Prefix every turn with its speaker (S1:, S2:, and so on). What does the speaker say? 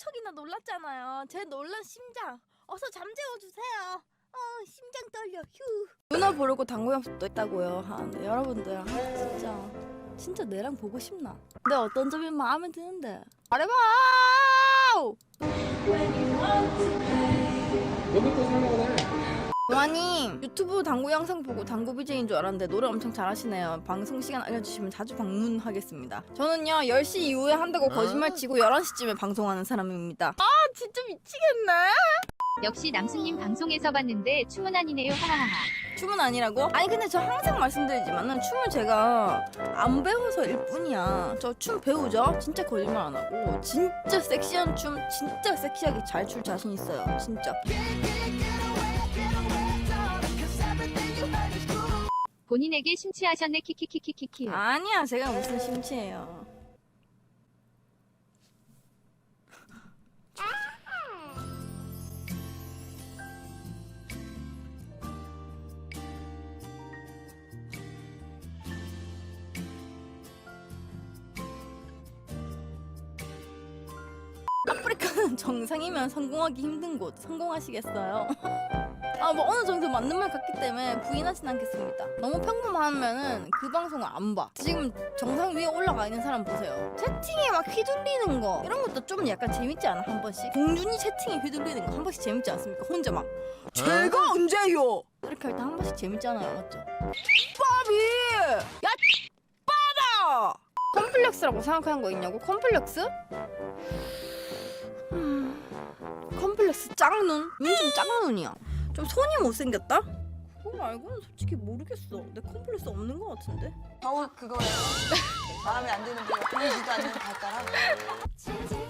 S1: 무척이나 놀랐잖아요. 제 놀란 심장 어서 잠재워 주세요. 어 심장 떨려. 휴. 누나 보려고 당구 연습도 했다고요. 하는데 여러분들 아, 진짜 진짜 내랑 보고 싶나? 근데 어떤 점이 마음에 드는데? 말해봐.
S2: 여기 또 살만해.
S1: 노아님 유튜브 당구 영상 보고 당구 BJ인 줄 알았는데 노래 엄청 잘하시네요. 방송 시간 알려주시면 자주 방문하겠습니다. 저는요 10시 이후에 한다고 거짓말 치고 11시쯤에 방송하는 사람입니다. 아 진짜 미치겠네.
S3: 역시 남순님 방송에서 봤는데 춤은 아니네요. 하하하.
S1: 춤은 아니라고? 아니 근데 저 항상 말씀드리지만은 춤을 제가 안 배워서일 뿐이야. 저 춤 배우죠? 진짜 거짓말 안 하고. 진짜 섹시한 춤 진짜 섹시하게 잘 출 자신 있어요. 진짜
S3: 본인에게 심취하셨네 키키키키키키.
S1: 아니야 제가 무슨 심취해요 아프리카는 정상이면 성공하기 힘든 곳 성공하시겠어요? 아 뭐 어느 정도 맞는 말 같기 때문에 부인하진 않겠습니다. 너무 평범하면은 그 방송을 안 봐. 지금 정상 위에 올라가 있는 사람 보세요. 채팅에 막 휘둘리는 거 이런 것도 좀 약간 재밌지 않아 한 번씩? 공준이 채팅에 휘둘리는 거 한 번씩 재밌지 않습니까? 혼자 막 제가 언제요? 이렇게 할 때 한 번씩 재밌잖아요, 맞죠? 빠비! 야, 빠다! 컴플렉스라고 생각하는 거 있냐고? 컴플렉스? 음, 컴플렉스 짝눈? 윤좀 짝눈이야. 좀 손이 못생겼다? 그거 말고는 솔직히 모르겠어. 내 컴플렉스 없는 것 같은데?
S4: 겨우 그거예요. 마음에 안 드는 게 보이지도 않는 발가락.